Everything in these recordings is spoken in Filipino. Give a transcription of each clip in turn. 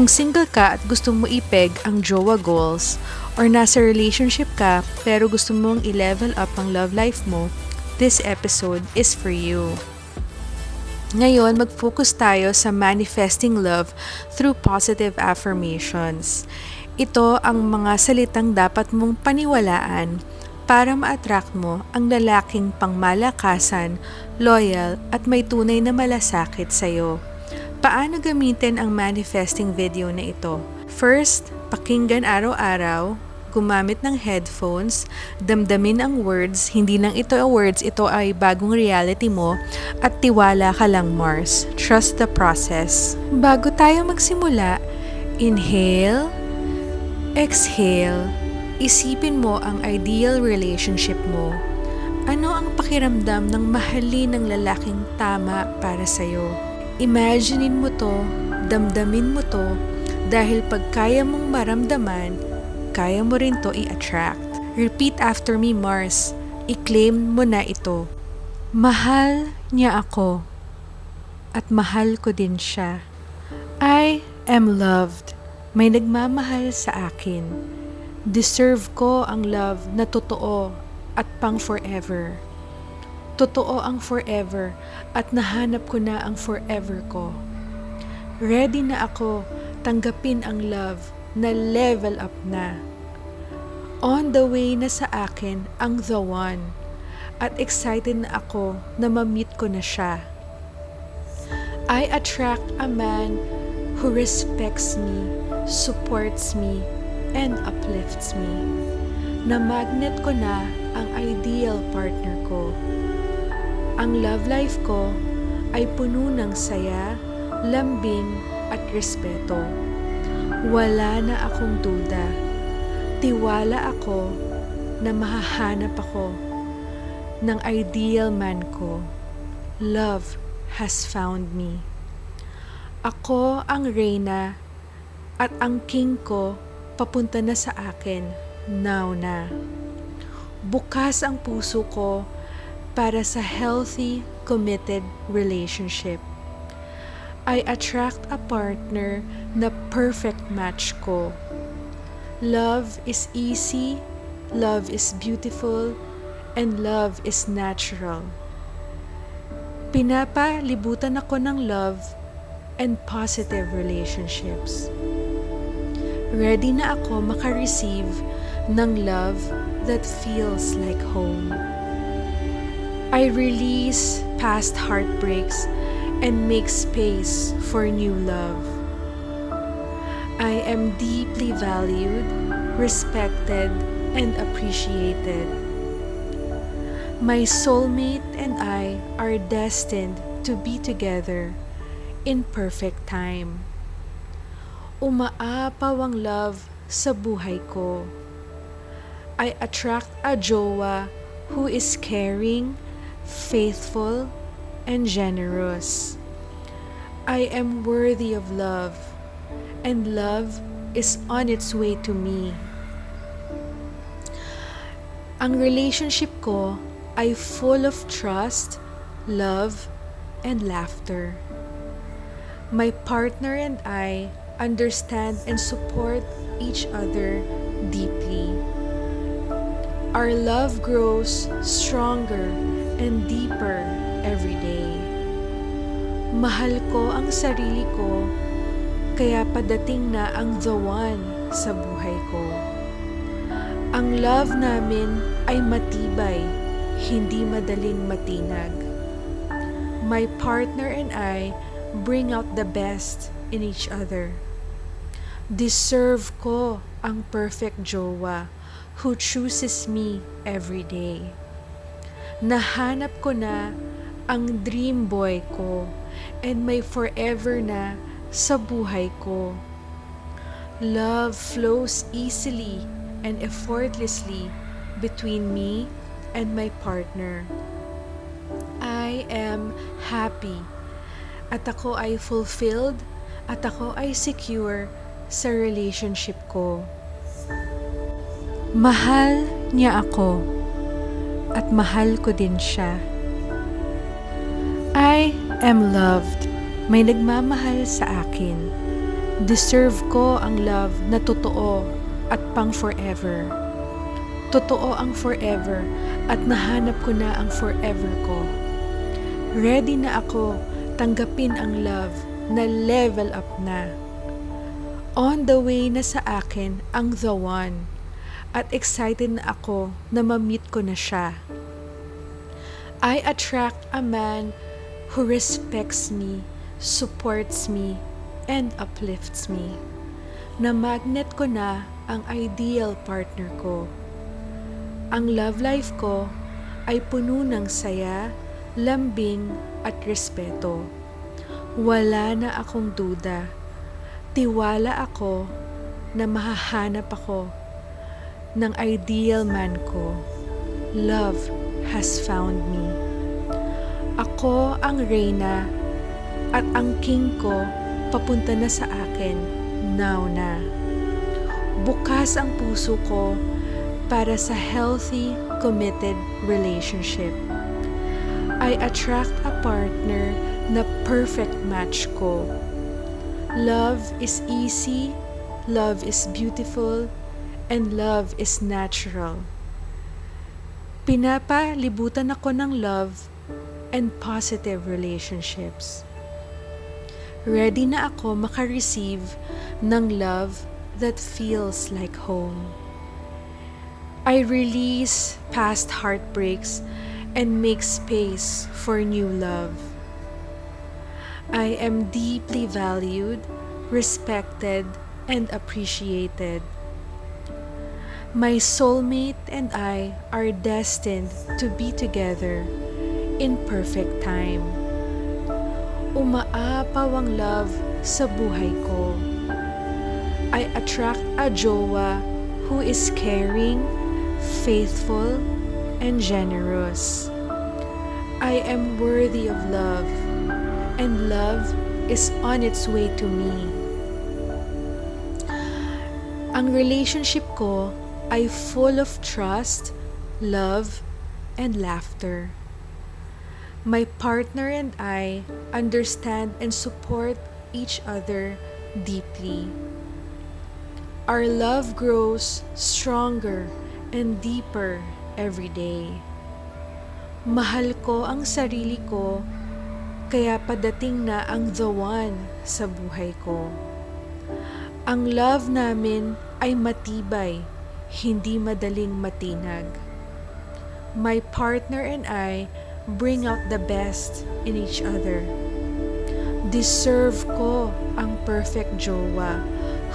Kung single ka at gustong mo ipeg ang jowa goals, or nasa relationship ka pero gusto mong i-level up ang love life mo, this episode is for you. Ngayon, mag-focus tayo sa manifesting love through positive affirmations. Ito ang mga salitang dapat mong paniwalaan para ma-attract mo ang lalaking pangmalakasan, loyal at may tunay na malasakit sa'yo. Paano gamitin ang manifesting video na ito? First, pakinggan araw-araw, gumamit ng headphones, damdamin ang words, hindi lang ito words, ito ay bagong reality mo, at tiwala ka lang Mars. Trust the process. Bago tayo magsimula, inhale, exhale, isipin mo ang ideal relationship mo. Ano ang pakiramdam ng mahalin ng lalaking tama para sa'yo? Imaginein mo to, damdamin mo to, dahil pag kaya mong maramdaman, kaya mo rin to i-attract. Repeat after me, Mars. I-claim mo na ito. Mahal niya ako. At mahal ko din siya. I am loved. May nagmamahal sa akin. Deserve ko ang love na totoo at pang forever. Totoo ang forever at nahanap ko na ang forever ko. Ready na ako tanggapin ang love na level up na. On the way na sa akin ang the one at excited na ako na ma-meet ko na siya. I attract a man who respects me, supports me, and uplifts me. Na magnet ko na ang ideal partner ko. Ang love life ko ay puno ng saya, lambing, at respeto. Wala na akong duda. Tiwala ako na mahahanap ako ng ideal man ko. Love has found me. Ako ang reyna at ang king ko papunta na sa akin now na. Bukas ang puso ko para sa healthy, committed relationship. I attract a partner na perfect match ko. Love is easy, love is beautiful, and love is natural. Pinapalibutan ako ng love and positive relationships. Ready na ako makareceive ng love that feels like home. I release past heartbreaks and make space for new love. I am deeply valued, respected, and appreciated. My soulmate and I are destined to be together in perfect time. Umaapaw ang love sa buhay ko. I attract a jowa who is caring, faithful, and generous. I am worthy of love, and love is on its way to me. Ang relationship ko ay full of trust, love, and laughter. My partner and I understand and support each other deeply. Our love grows stronger and deeper every day. Mahal ko ang sarili ko, kaya padating na ang the one sa buhay ko. Ang love namin ay matibay hindi madaling matinag. My partner and I bring out the best in each other. Deserve ko ang perfect jowa who chooses me every day. Nahanap ko na ang dream boy ko and may forever na sa buhay ko. Love flows easily and effortlessly between me and my partner. I am happy at ako ay fulfilled at ako ay secure sa relationship ko. Mahal niya ako at mahal ko din siya. I am loved. May nagmamahal sa akin. Deserve ko ang love na totoo at pang forever. Totoo ang forever at nahanap ko na ang forever ko. Ready na ako tanggapin ang love na level up na. On the way na sa akin ang the one at excited na ako na ma-meet ko na siya. I attract a man who respects me, supports me, and uplifts me. Na magnet ko na ang ideal partner ko. Ang love life ko ay puno ng saya, lambing at respeto. Wala na akong duda. Tiwala ako na mahahanap ako ng ideal man ko. Love has found me. Ako ang reyna at ang king ko papunta na sa akin now na. Bukas ang puso ko para sa healthy, committed relationship. I attract a partner na perfect match ko. Love is easy, love is beautiful, and love is natural. Pinapalibutan ako ng love and positive relationships. Ready na ako makareceive ng love that feels like home. I release past heartbreaks and make space for new love. I am deeply valued, respected, and appreciated. My soulmate and I are destined to be together in perfect time. Umaapaw ang love sa buhay ko. I attract a jowa who is caring, faithful, and generous. I am worthy of love, and love is on its way to me. Ang relationship ko ay full of trust, love, and laughter. My partner and I understand and support each other deeply. Our love grows stronger and deeper every day. Mahal ko ang sarili ko, kaya padating na ang the one sa buhay ko. Ang love namin ay matibay hindi madaling matinag. My partner and I bring out the best in each other. Deserve ko ang perfect jowa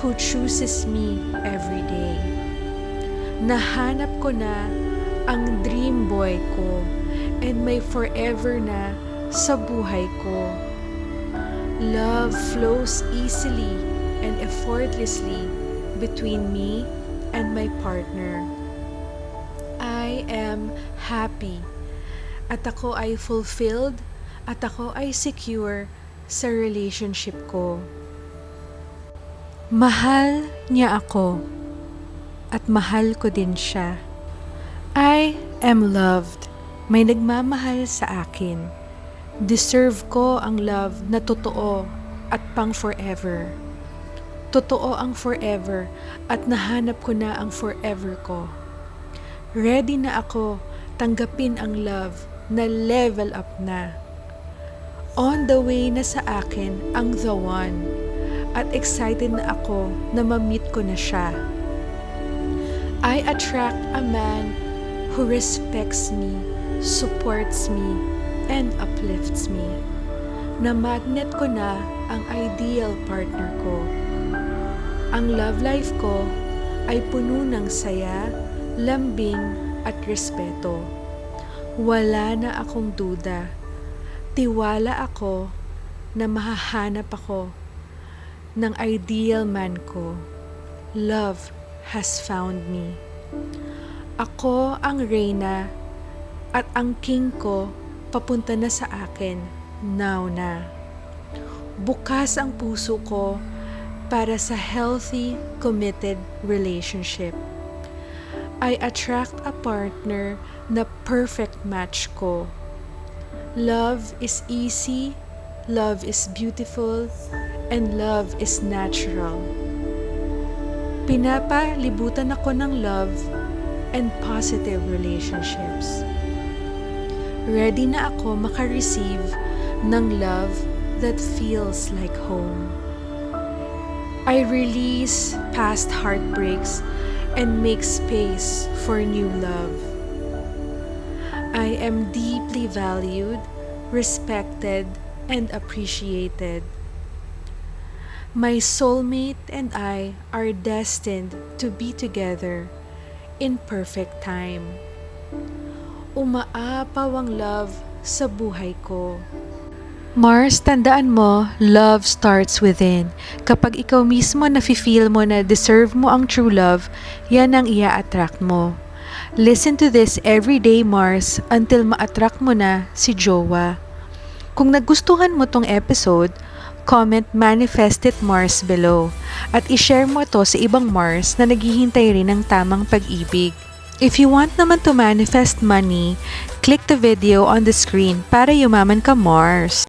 who chooses me every day. Nahanap ko na ang dream boy ko and may forever na sa buhay ko. Love flows easily and effortlessly between me and my partner. I am happy at ako ay fulfilled at ako ay secure sa relationship ko. Mahal niya ako at mahal ko din siya. I am loved. May nagmamahal sa akin. Deserve ko ang love na totoo at pang forever. Totoo ang forever at nahanap ko na ang forever ko. Ready na ako tanggapin ang love na level up na. On the way na sa akin ang the one at excited na ako na ma-meet ko na siya. I attract a man who respects me, supports me, and uplifts me. Na magnet ko na ang ideal partner ko. Ang love life ko ay puno ng saya, lambing at respeto. Wala na akong duda. Tiwala ako na mahahanap ako ng ideal man ko. Love has found me. Ako ang reyna at ang king ko papunta na sa akin now na. Bukas ang puso ko para sa healthy, committed relationship. I attract a partner na perfect match ko. Love is easy, love is beautiful, and love is natural. Pinapalibutan ako ng love and positive relationships. Ready na ako makareceive ng love that feels like home. I release past heartbreaks and make space for new love. I am deeply valued, respected, and appreciated. My soulmate and I are destined to be together in perfect time. Umaapaw ang love sa buhay ko. Mars, tandaan mo, love starts within. Kapag ikaw mismo nafe-feel mo na deserve mo ang true love, yan ang ia-attract mo. Listen to this every day, Mars, until ma-attract mo na si Jowa. Kung nagustuhan mo tong episode, comment Manifest It Mars below at ishare mo to sa ibang Mars na naghihintay rin ng tamang pag-ibig. If you want naman to manifest money, click the video on the screen para yumaman ka Mars.